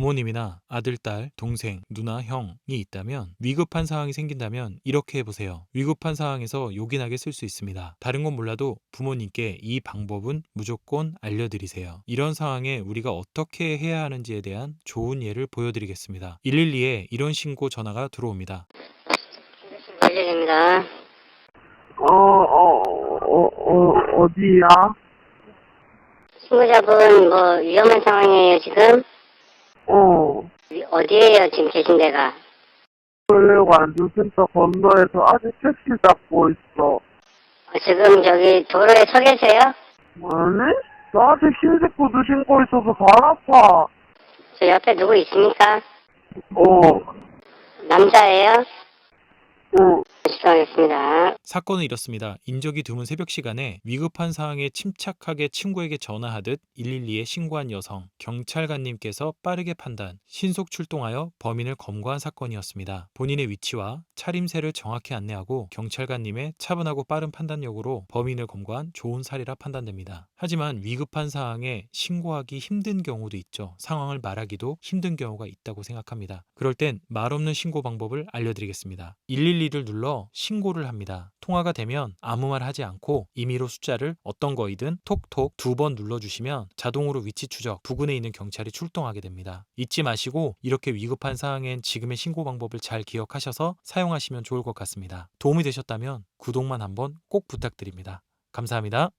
부모님이나 아들, 딸, 동생, 누나, 형이 있다면 위급한 상황이 생긴다면 이렇게 해보세요. 위급한 상황에서 요긴하게 쓸 수 있습니다. 다른 건 몰라도 부모님께 이 방법은 무조건 알려드리세요. 이런 상황에 우리가 어떻게 해야 하는지에 대한 좋은 예를 보여드리겠습니다. 112에 이런 신고 전화가 들어옵니다. 관리입니다. 어, 어, 어, 어, 어디야? 신고자분 뭐 위험한 상황이에요 지금? 어, 위- 어디에요 지금 계신 데가? 원래관주센터 건너에서 아직 택시 잡고 있어. 어, 지금 저기 도로에 서 계세요? 아니? 나 아직 흰색 구두 신고 있어서 발 아파. 저 옆에 누구 있습니까? 어, 남자예요? 어, 수고하겠습니다. 사건은 이렇습니다. 인적이 드문 새벽 시간에 위급한 상황에 침착하게 친구에게 전화하듯 112에 신고한 여성, 경찰관님께서 빠르게 판단, 신속 출동하여 범인을 검거한 사건이었습니다. 본인의 위치와 차림새를 정확히 안내하고 경찰관님의 차분하고 빠른 판단력으로 범인을 검거한 좋은 사례라 판단됩니다. 하지만 위급한 상황에 신고하기 힘든 경우도 있죠. 상황을 말하기도 힘든 경우가 있다고 생각합니다. 그럴 땐 말 없는 신고 방법을 알려드리겠습니다. 112를 눌러 신고를 합니다. 통화가 되면 아무 말 하지 않고 임의로 숫자를 어떤 거이든 톡톡 두 번 눌러주시면 자동으로 위치 추적, 부근에 있는 경찰이 출동하게 됩니다. 잊지 마시고 이렇게 위급한 상황엔 지금의 신고 방법을 잘 기억하셔서 사용하시면 좋을 것 같습니다. 도움이 되셨다면 구독만 한번 꼭 부탁드립니다. 감사합니다.